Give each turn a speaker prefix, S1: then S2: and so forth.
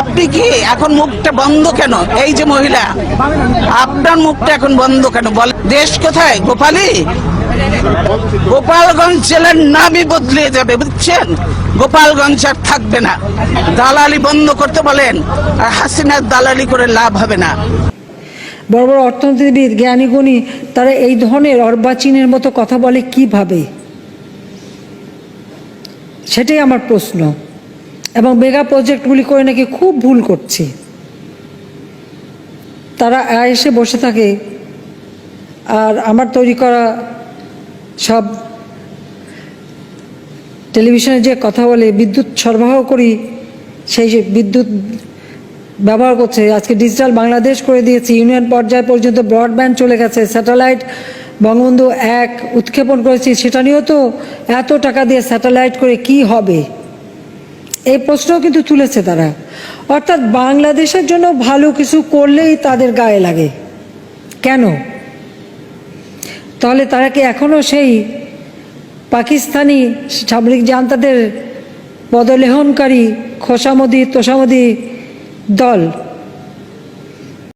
S1: আপনি কি এখন মুখটা বন্ধ কেন? এই যে মহিলা, আপনার মুখটা এখন বন্ধ কেন? বল, দেশ কোথায়? গোপালী? গোপালগঞ্জ জেলার নামই বদলে যাবে, বুঝছেন? গোপালগঞ্জ আর থাকবে না। দালালি বন্ধ করতে বলেন, আর হাসিনার দালালি করে লাভ হবে না।
S2: বড় বড় অর্থনীতিবিদ, জ্ঞানী, গুণী, তারা এই ধরনের অর্বাচীনের মতো কথা বলে কীভাবে? সেটাই আমার প্রশ্ন। এবং মেগা প্রজেক্টগুলি করে নাকি খুব ভুল করছে। তারা এসে বসে থাকে আর আমার তৈরি করা সব টেলিভিশনে যে কথা বলে, বিদ্যুৎ সরবরাহ করি, সেই বিদ্যুৎ ব্যবহার করছে। আজকে ডিজিটাল বাংলাদেশ করে দিয়েছে। ইউনিয়ন পর্যায় পর্যন্ত ব্রডব্যান্ড চলে গেছে। স্যাটেলাইট বঙ্গবন্ধু এক উৎক্ষেপণ করেছি। সেটা নিয়েও তো এত টাকা দিয়ে স্যাটেলাইট করে কি হবে? এই প্রশ্নও কিন্তু তুলেছে তারা। অর্থাৎ বাংলাদেশের জন্য ভালো কিছু করলেই তাদের গায়ে লাগে। কেন? তাহলে তারা কি এখনও সেই পাকিস্তানি সামরিক জান্তাদের পদলেহনকারী খোসামদি, তোষামদি দল